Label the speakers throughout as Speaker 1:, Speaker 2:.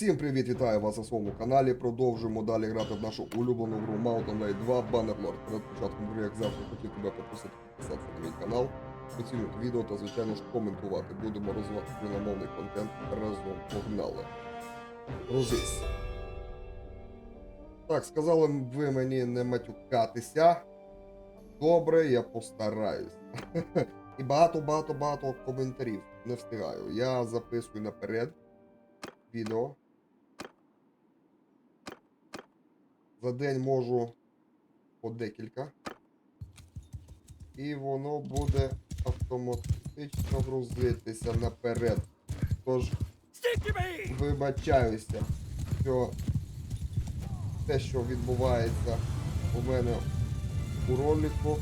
Speaker 1: Всім привіт, вітаю вас на своєму каналі. Продовжуємо далі грати в нашу улюблену гру Mountain Blade 2 Bannerlord. Перед початком гри, як завжди, хотів тебе попросити підписатися на мій канал, оцінювати відео та, звичайно ж, коментувати. Будемо розвивати україномовний контент разом. Погнали. Розись. Так, сказали ви мені не матюкатися. Добре, я постараюсь. І багато-багато-багато коментарів. Не встигаю. Я записую наперед відео. За день можу по декілька. І воно буде автоматично грузитися наперед. Тож вибачаюся, що те, що відбувається у мене у ролику,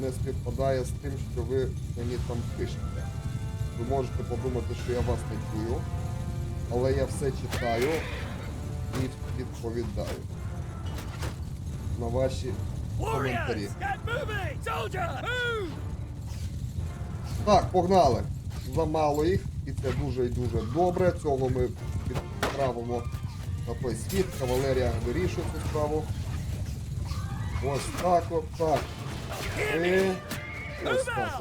Speaker 1: не співпадає з тим, що ви мені там пишете. Ви можете подумати, що я вас не чую, але я все читаю і відповідаю на ваші коментарі. Так, погнали. Замало їх, і це дуже і дуже добре. Цього ми відправимо на той світ. Кавалерія вирішує цю справу. Ось так от так. І ось так.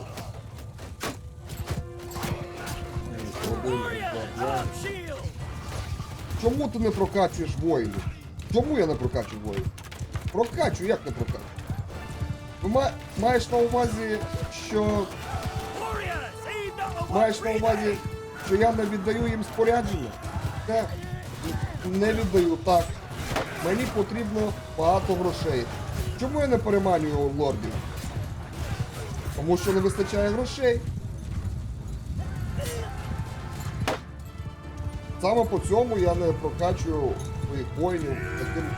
Speaker 1: Чому ти не прокачуєш воїнів? Чому я не прокачую воїнів? Прокачую, як не прокачую? Ви ма- маєш на увазі, що Маєш на увазі, що я не віддаю їм спорядження? Це не віддаю так. Мені потрібно багато грошей. Чому я не переманюю лордів? Тому що не вистачає грошей. Саме по цьому я не прокачую своїх воїнів таким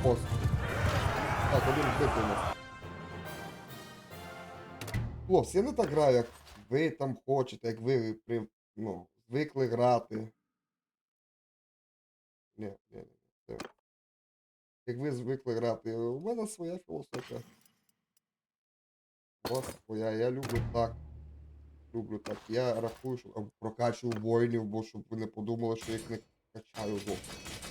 Speaker 1: способом. Так, один вбитий у нас. Хлопці, я не так граю, як ви там хочете, як ви при, ну, звикли грати. Ні, ні, ні. Це... Як ви звикли грати. У мене своя філософія. У. Я люблю так. Люблю так. Я рахую, що прокачую воїнів, бо щоб ви не подумали, що їх не качаю зовсім.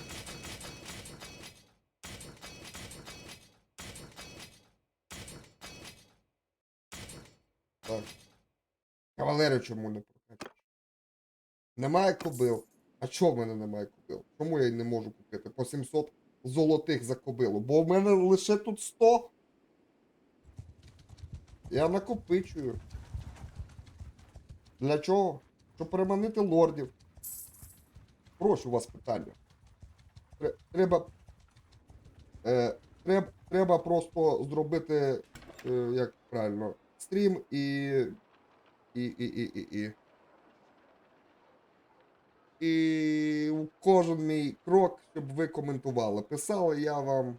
Speaker 1: Так. Кавалери чому не прокачуєш? Немає кобил. А чого в мене немає кобил? Чому я не можу купити? По 700 золотих за кобилу. Бо в мене лише тут 100. Я накопичую. Для чого? Щоб переманити лордів. Прошу вас питання. Треба. Е, треба, треба просто зробити, е, як правильно, стрім і. І. І. І. І. І. І кожен мій крок, щоб ви коментували. Писали, я вам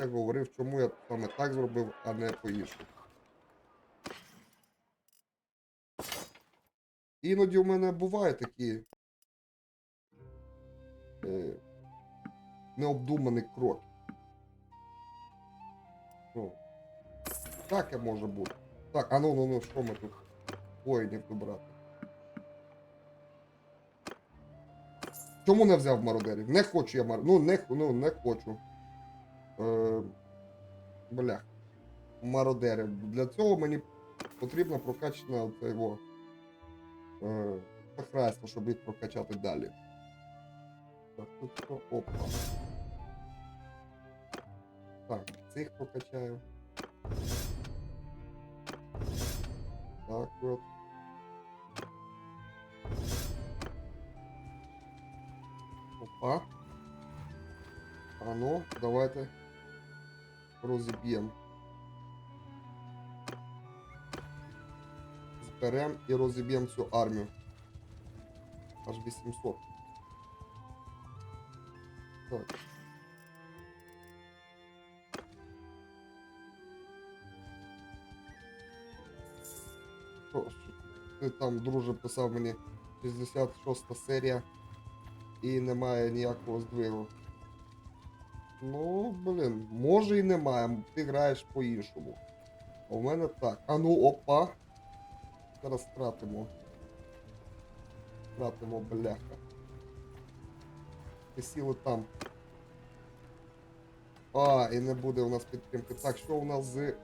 Speaker 1: як говорив, чому я саме так зробив, а не по-іншому. Іноді у мене бувають такі е, необдумані кроки. Ну, таке може бути. Так, а ну ну ну, що ми тут воїнів добрати? Чому не взяв мародерів? Не хочу я мар... Ну, не, ну, не хочу. Е, блях. Мародери. Для цього мені потрібно прокачана його. Е, Шахрайство, щоб їх прокачати далі. Так, тут що? Опа. Так, цих прокачаю. Так от. Опа. А ну, давайте розіб'ємо. Зберемо і розіб'ємо цю армію. Аж 800. Так. Ти там, друже, писав мені 66 серія і немає ніякого здвигу. Ну, блін, може і немає, ти граєш по-іншому. А у мене так. А ну опа. Зараз втратимо. Втратимо бляха. сіли там. А, і не буде у нас підтримки. Так, що у нас з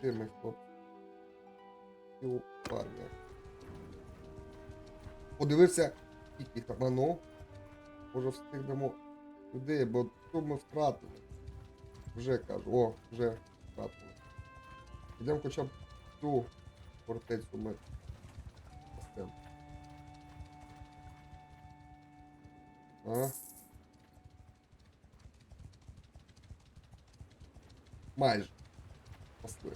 Speaker 1: тими хлопцями? Армія. Подивився, скільки там, а ну. Може встигнемо людей, бо то ми втратили. Вже кажу, о, вже втратили. Йдемо хоча б ту фортецю ми пасемо. А? Майже. Пасли.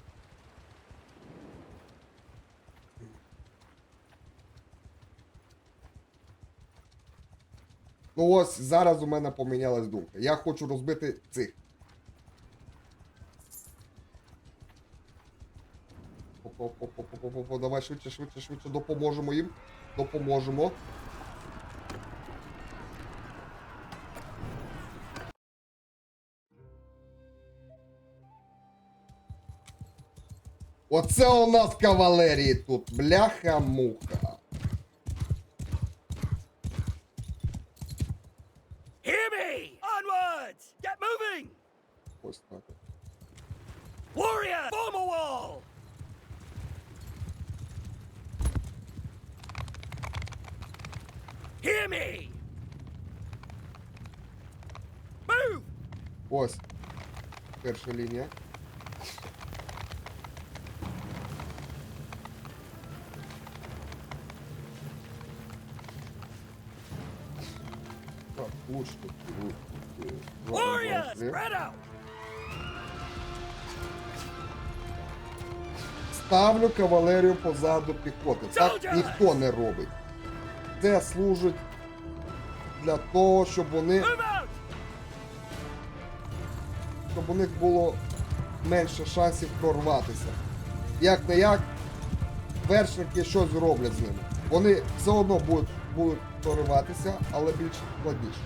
Speaker 1: Ну ось зараз у мене помінялась думка. Я хочу розбити цих. Давай швидше, швидше, швидше допоможемо їм. Допоможемо. Оце у нас кавалерії тут. Бляха-муха.
Speaker 2: Hear me! Onwards! Get moving!
Speaker 1: Ось так. от.
Speaker 2: Warriors, form a wall! Hear me! Move!
Speaker 1: Ось. Перша лінія. Так, лучше. лучше.
Speaker 2: Warriors, spread out!
Speaker 1: Ставлю кавалерію позаду піхоти. Так ніхто не робить. Це служить для того, щоб вони, щоб у них було менше шансів прорватися. Як не як, вершники щось зроблять з ними. Вони все одно будуть, будуть прориватися, але більш складніше.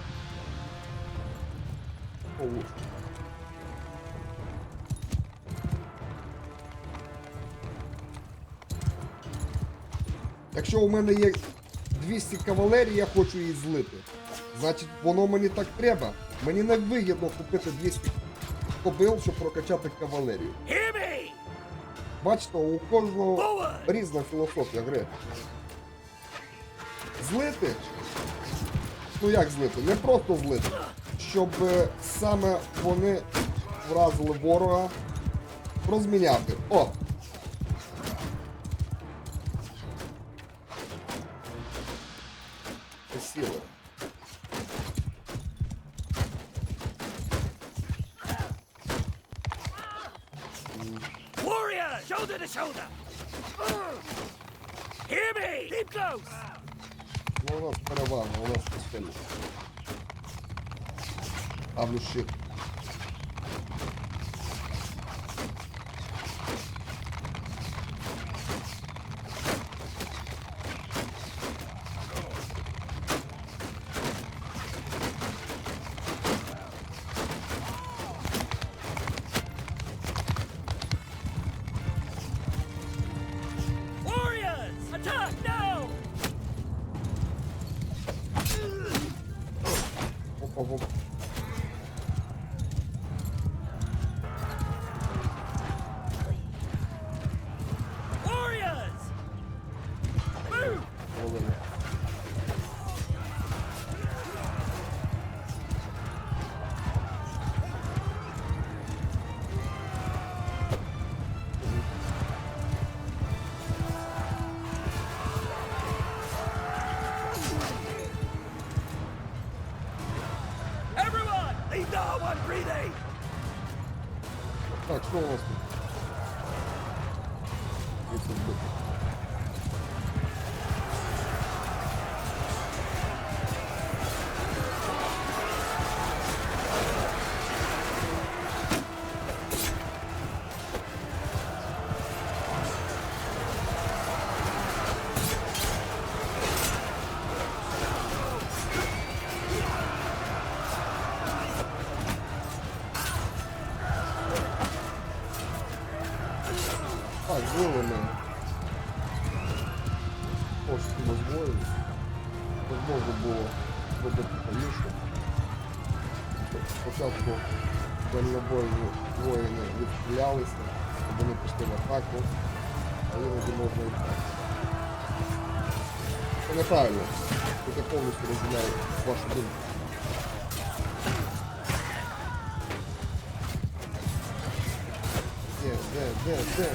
Speaker 1: Якщо у мене є 200 кавалерії, я хочу її злити. Значить, воно мені так треба. Мені не вигідно купити 200 кобил, щоб прокачати кавалерію. Бачите, у кожного різна філософія гри. Злити? Ну як злити? Не просто злити. Щоб е, саме вони вразили ворога розміняти. О!
Speaker 2: Everyone, leave no one breathing!
Speaker 1: Так, що у нас відстрілялися, щоб вони пішли в атаку, а іноді можна і так. Це неправильно. Я повністю розділяю вашу думку. Де, де, де, де?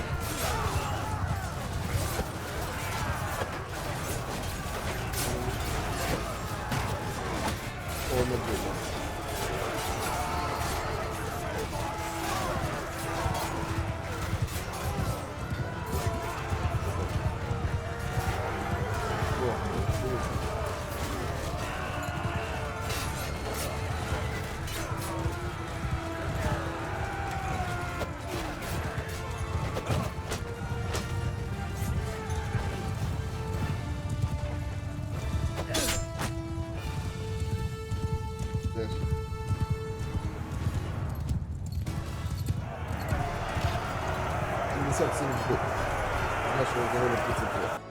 Speaker 1: Нашего довольно 35.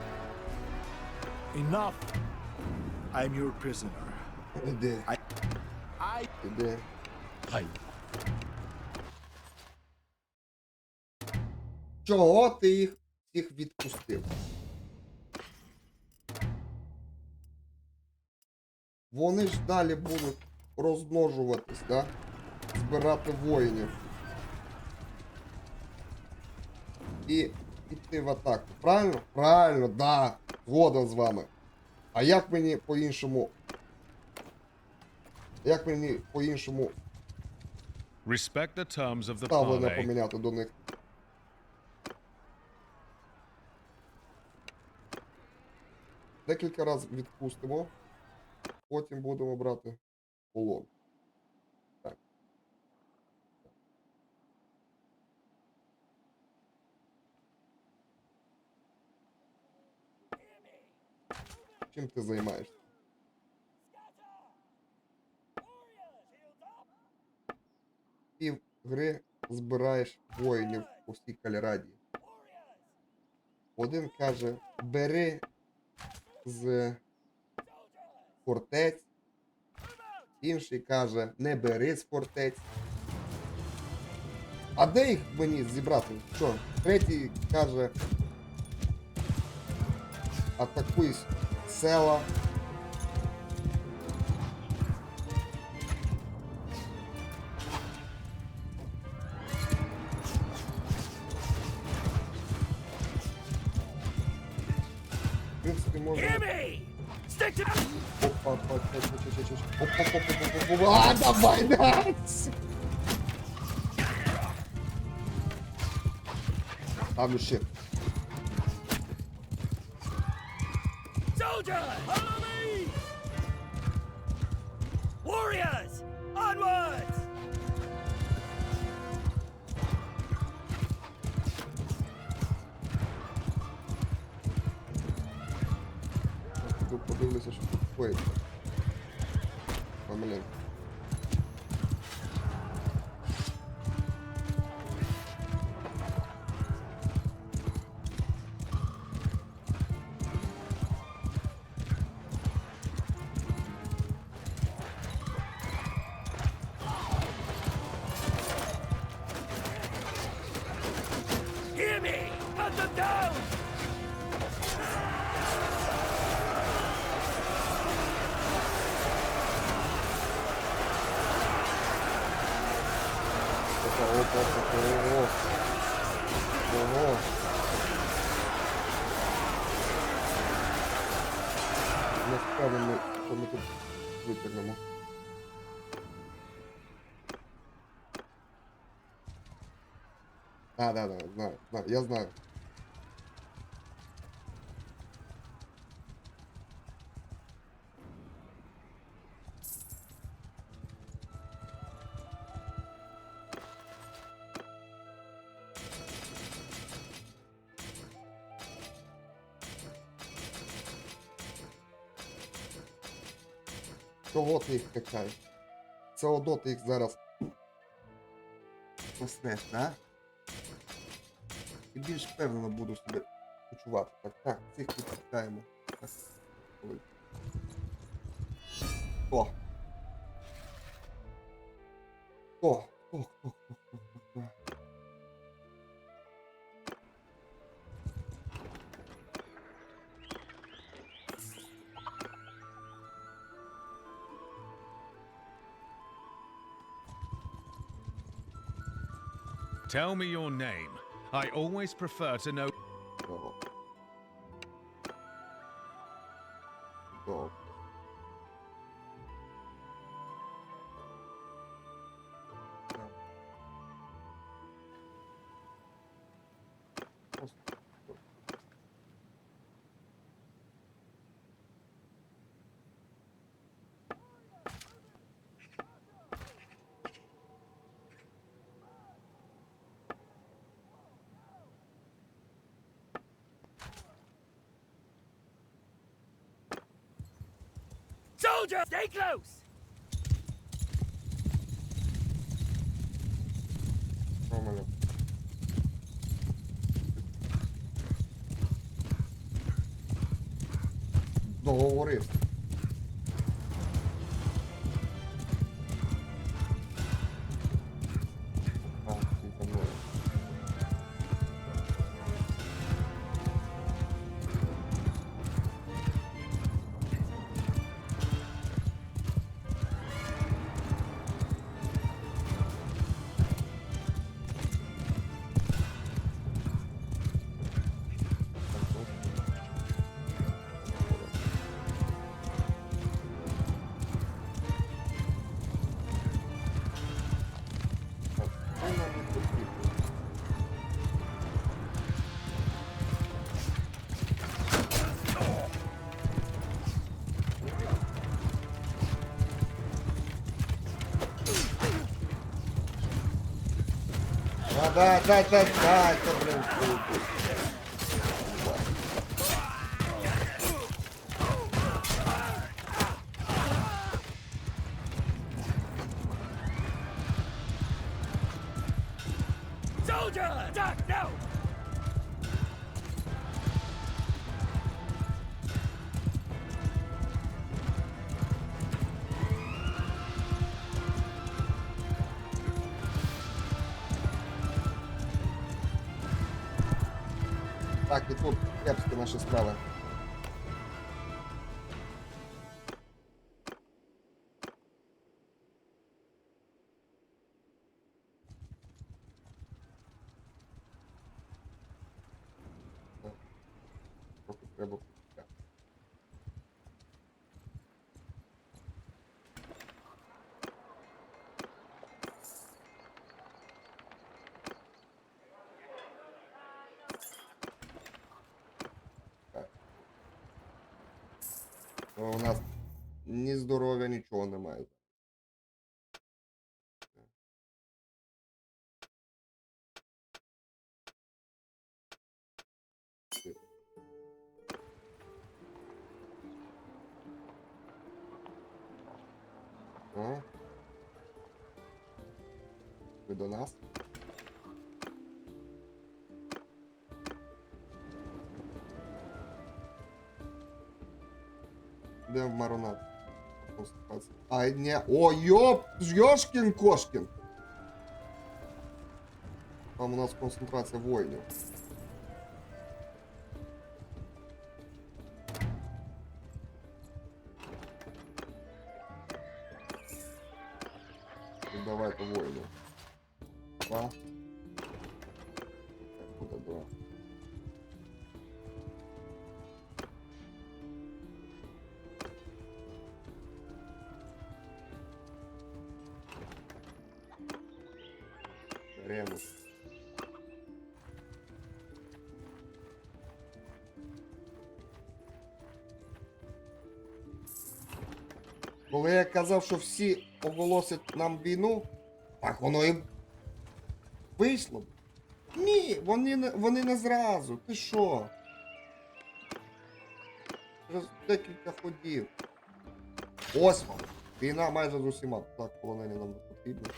Speaker 3: Enough. I'm your prisoner.
Speaker 1: Іди,
Speaker 3: I. I. I.
Speaker 1: Чого ти їх всіх відпустив? Вони ж далі будуть розмножуватись, да? Збирати воїнів. І йти в атаку. Правильно? Правильно, да. Згоден з вами. А як мені по-іншому. Як мені по-іншому
Speaker 4: Respect the terms of the
Speaker 1: ставлення поміняти до них? Декілька разів відпустимо, потім будемо брати полон. Чим ти займаєшся? Пів гри збираєш воїнів у всій кальраді. Один каже, бери з фортець, інший каже, не бери з фортець. А де їх мені зібрати? Що? Третій каже, атакуй села. В принципі, можна... Опа, опа, опа, опа, а, давай, щит.
Speaker 2: Soldiers! Follow me! Warriors! Onwards!
Speaker 1: Піду подивлюся, що тут коїться. Помилянка. А, да, да, знаю, знаю, я знаю. Чого ти їх качаєш? Це одно ти їх зараз поснеш, да? І більш впевнено буду себе почувати. Так, так, цих відпускаємо. Хто? Хто? Хто? Хто? Хто?
Speaker 4: Tell me your name. I always prefer to know.
Speaker 2: Soldier, stay close!
Speaker 1: Що в мене? Договорив. А, Так, що нам не потрібно? А, дай, дай, дай, дай, це, блин, І тут кепські наші справи. О. Ви до нас? Де в маронад? Конституція. А, не. О, йоп! Йошкін кошкін! Там у нас концентрація воїнів. Коли я казав, що всі оголосять нам війну, так воно і вийшло. Ні, вони вони не зразу. Ти що? Через декілька ходів. Ось. Війна майже з усіма. Так, полонені нам не потрібно.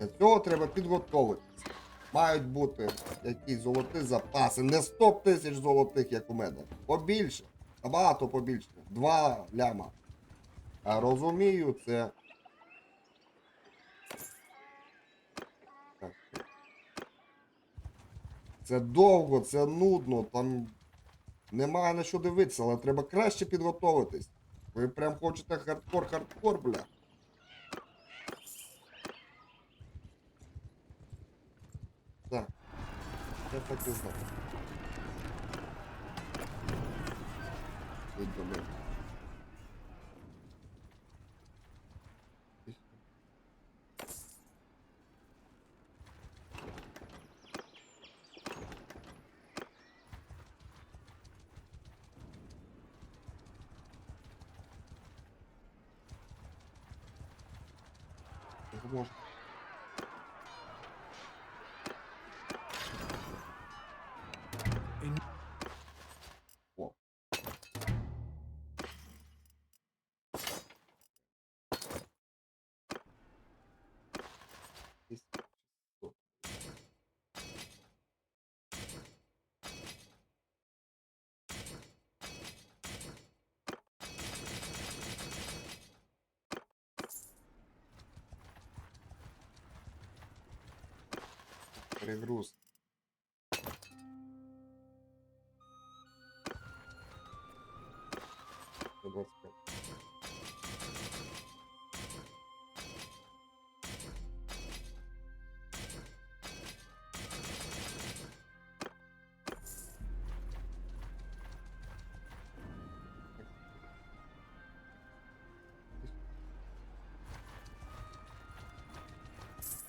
Speaker 1: Для цього треба підготовитися. Мають бути якісь золоті запаси. Не 100 тисяч золотих, як у мене. Побільше. Набагато побільше. Два ляма. А розумію це. Це довго, це нудно, там немає на що дивитися, але треба краще підготовитись. Ви прям хочете хардкор-хардкор, бля. Так. Я так і знав. Віддалив. Шістсот. Перегруз. Сто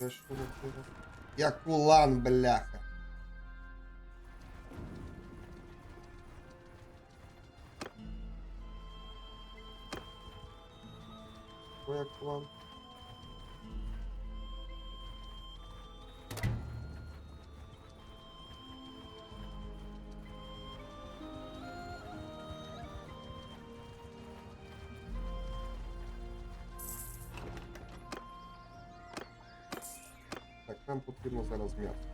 Speaker 1: двадцать пять. Це що таке? Я кулан, бляха. Що я кулан? Так, нам потрібно зараз м'ясо.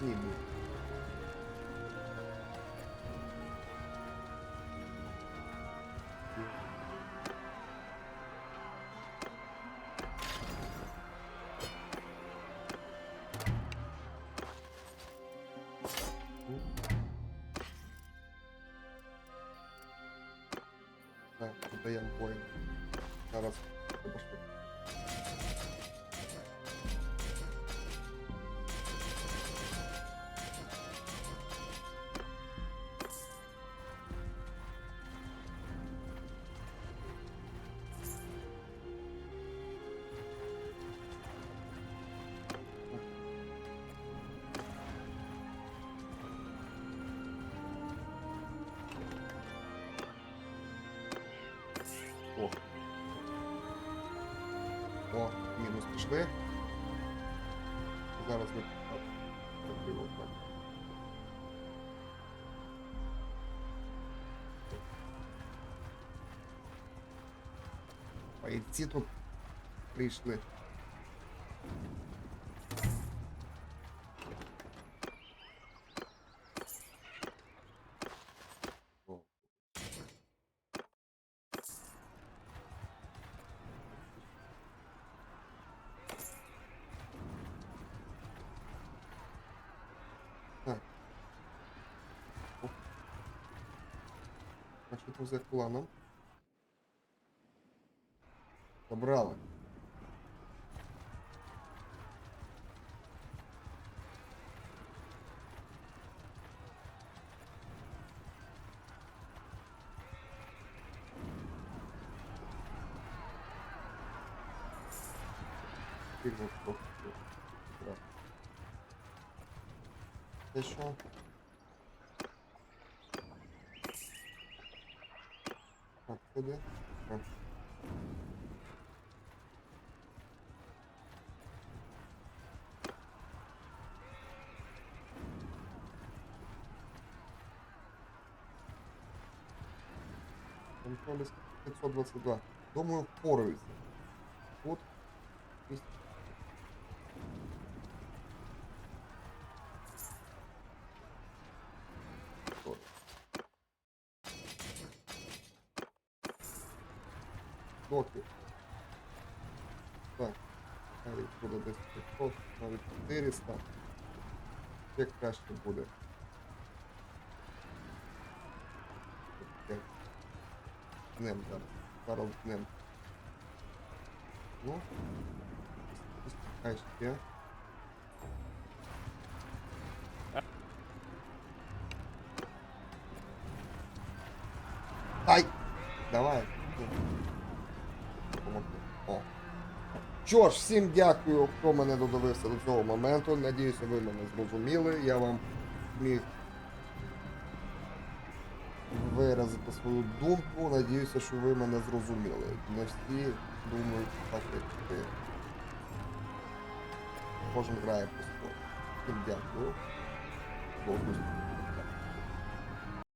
Speaker 1: Одні ми. Так, додаємо воїн. Зараз Бойці тут прийшли. Так. О. А за планом? Потрібно трохи. Так. Це що? Так, сюди. Так. Контроль 522. Думаю, впораюся. Тут. Місць. 400. Ще краще буде. Днем зараз. Зараз днем. Ну. Хай ще. Що ж, всім дякую, хто мене додивився до цього моменту. Надіюся, ви мене зрозуміли. Я вам міг виразити свою думку. Надіюся, що ви мене зрозуміли. Не всі думають так, як ви. Кожен грає по своєму. Всім дякую. До зустрічі.